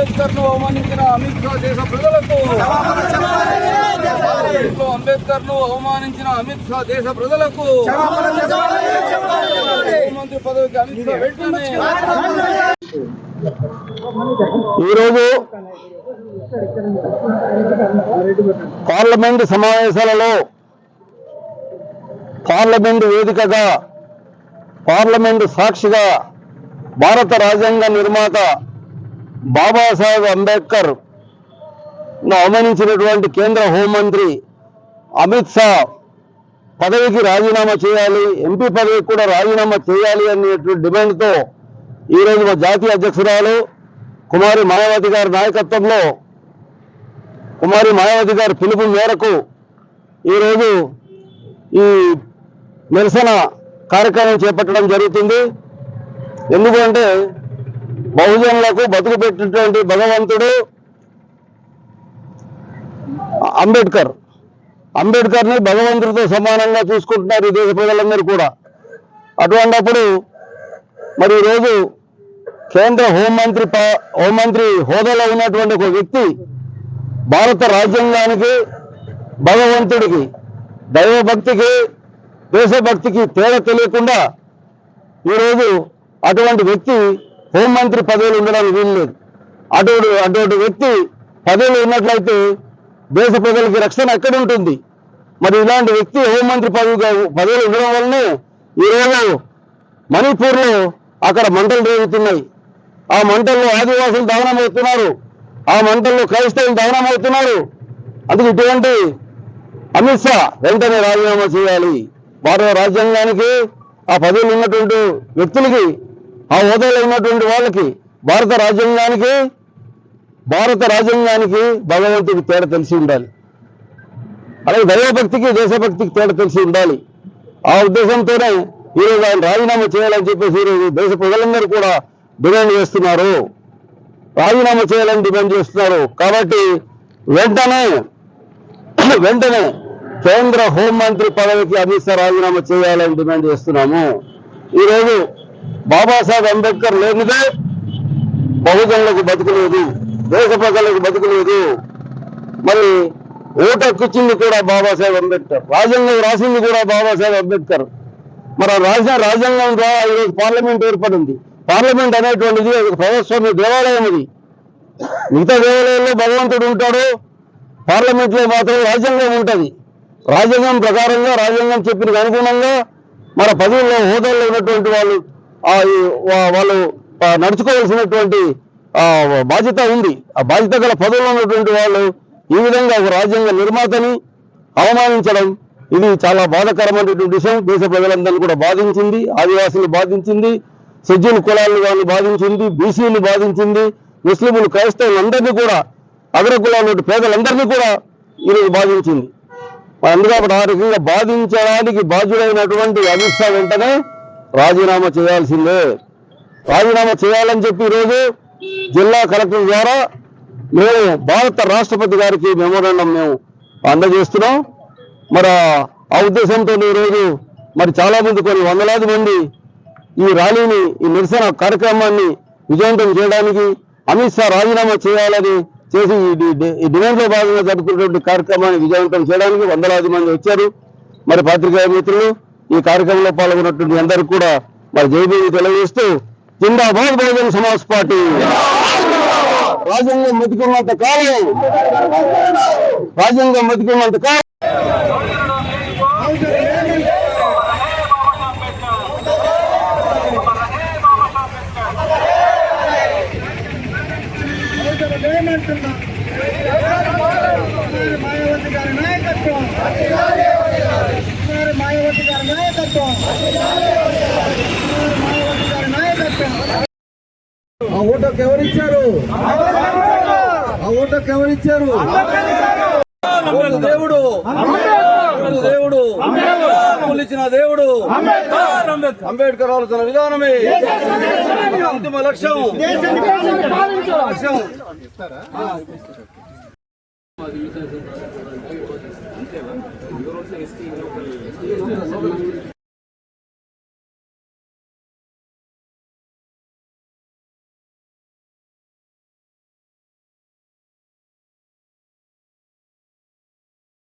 అంబేద్కర్ను అవమానించిన అమిత్ షా దేశ ప్రజలకు అంబేద్కర్ను అవమానించిన అమిత్ షా దేశ ప్రజలకు ముఖ్యమంత్రి పదవికి అమిత్ షా వెంటనే ఈరోజు పార్లమెంట్ సమావేశాలలో పార్లమెంట్ వేదికగా పార్లమెంట్ సాక్షిగా భారత రాజ్యాంగ నిర్మాత బాబాసాహెబ్ అంబేద్కర్ను అవమానించినటువంటి కేంద్ర హోంమంత్రి అమిత్ షా పదవికి రాజీనామా చేయాలి ఎంపీ పదవికి కూడా రాజీనామా చేయాలి అనేటువంటి డిమాండ్తో ఈరోజు మా జాతీయ అధ్యక్షురాలు కుమారి మాయావతి గారి నాయకత్వంలో కుమారి మాయావతి గారి పిలుపు మేరకు ఈరోజు ఈ నిరసన కార్యక్రమం చేపట్టడం జరుగుతుంది. ఎందుకంటే బహుజనులకు బతుకు పెట్టినటువంటి భగవంతుడు అంబేద్కర్. అంబేద్కర్ని భగవంతుడితో సమానంగా చూసుకుంటున్నారు ఈ దేశ ప్రజలందరూ కూడా. అటువంటప్పుడు మరి ఈరోజు కేంద్ర హోంమంత్రి ప- హోంమంత్రి హోదాలో ఉన్నటువంటి ఒక వ్యక్తి భారత రాజ్యాంగానికి భగవంతుడికి దైవభక్తికి దేశభక్తికి తేడా తెలియకుండా ఈరోజు అటువంటి వ్యక్తి హోంమంత్రి పదవులు ఉండడానికి వీల్లేదు అటువంటి అటువంటి వ్యక్తి పదవులు ఉన్నట్లయితే దేశ ప్రజలకి రక్షణ ఎక్కడ ఉంటుంది మరి ఇలాంటి వ్యక్తి హోంమంత్రి పదవిగా పదవులు ఉండడం వల్లనే ఈరోజు మణిపూర్లో అక్కడ మంటలు రేగుతున్నాయి. ఆ మంటల్లో ఆదివాసులు దహనమవుతున్నారు. ఆ మంటల్లో క్రైస్తవులు దహనమవుతున్నారు. అందుకు ఇటువంటి అమిత్ షా వెంటనే రాజీనామా చేయాలి. భారత రాజ్యాంగానికి ఆ పదవులు ఉన్నటువంటి వ్యక్తులకి ఆ హోదాలో ఉన్నటువంటి వాళ్ళకి భారత రాజ్యాంగానికి భారత రాజ్యాంగానికి భగవంతుడికి తేడా తెలిసి ఉండాలి. అలాగే దైవభక్తికి దేశభక్తికి తేడా తెలిసి ఉండాలి. ఆ ఉద్దేశంతోనే ఈరోజు ఆయన రాజీనామా చేయాలని చెప్పేసి ఈరోజు దేశ ప్రజలందరూ కూడా డిమాండ్ చేస్తున్నారు. రాజీనామా చేయాలని డిమాండ్ చేస్తున్నారు. కాబట్టి వెంటనే వెంటనే కేంద్ర హోంమంత్రి పదవికి అమిత్ షా రాజీనామా చేయాలని డిమాండ్ చేస్తున్నాము. ఈరోజు బాబాసాహెబ్ అంబేద్కర్ లేనిదే బహుజనులకు బతుకులేదు దేశ ప్రజలకు బతుకులేదు. మరి ఓటు హక్కిచ్చింది కూడా బాబాసాహెబ్ అంబేద్కర్ రాజ్యాంగం రాసింది కూడా బాబాసాహెబ్ అంబేద్కర్. మరి ఆ రాజ్య రాజ్యాంగం ద్వారా ఈరోజు పార్లమెంట్ ఏర్పడింది. పార్లమెంట్ అనేటువంటిది ఒక ప్రజాస్వామ్య దేవాలయం ఇది. మిగతా దేవాలయంలో భగవంతుడు ఉంటాడు పార్లమెంట్లో మాత్రం రాజ్యాంగం ఉంటుంది. రాజ్యాంగం ప్రకారంగా రాజ్యాంగం చెప్పిన అనుగుణంగా మన పదవుల్లో హోదాల్లో ఉన్నటువంటి వాళ్ళు వాళ్ళు నడుచుకోవాల్సినటువంటి బాధ్యత ఉంది. ఆ బాధ్యత గల పదవులు ఉన్నటువంటి వాళ్ళు ఈ విధంగా ఒక రాజ్యాంగ నిర్మాతని అవమానించడం ఇది చాలా బాధాకరమైనటువంటి విషయం. దేశ ప్రజలందరినీ కూడా బాధించింది ఆదివాసులు బాధించింది షెడ్యూల్ కులాలను కానీ బాధించింది బీసీలు బాధించింది ముస్లింలు క్రైస్తవులందరినీ కూడా అగ్రకులాలు పేదలందరినీ కూడా ఈరోజు బాధించింది. అందుకే ఆ రకంగా బాధించడానికి బాధ్యుడైనటువంటి అమిత్ షా వెంటనే రాజీనామా చేయాల్సిందే. రాజీనామా చేయాలని చెప్పి ఈరోజు జిల్లా కలెక్టర్ ద్వారా మేము భారత రాష్ట్రపతి గారికి మెమోరాండం మేము అందజేస్తున్నాం. మరి ఆ- ఉద్దేశంతో ఈరోజు మరి చాలా మంది కొన్ని వందలాది మంది ఈ ర్యాలీని ఈ నిరసన కార్యక్రమాన్ని విజయవంతం చేయడానికి అమిత్ షా రాజీనామా చేయాలని చేసి ఈ డిమాండ్లో భాగంగా జరుపుకున్నటువంటి కార్యక్రమాన్ని విజయవంతం చేయడానికి వందలాది మంది వచ్చారు. మరి పాత్రికేయ మిత్రులు ఈ కార్యక్రమంలో పాల్గొన్నటువంటి అందరికీ కూడా మరి జైబీని తెలియజేస్తూ జిందాబాద్ బహుజన సమాజ్ పార్టీ. రాజ్యాంగం మెతుకున్నంత కాలం రాజ్యాంగం మెతుకున్నంత కాలం. మాయావతి గారి నాయకత్వం. మాయావతి గారి నాయకత్వం. కుమారి మాయావతి గారి నాయకత్వం. ఆ ఓటుకు ఎవరిచ్చారు? ఆ ఓటుకు ఎవరిచ్చారు? దేవుడు. దేవుడు. ఇచ్చిన దేవుడు. అంబేద్కర్. ఆలోచన విధానమే. అంతిమ లక్ష్యం. లక్ష్యం. అంతేనా ఎస్టీ లోకల్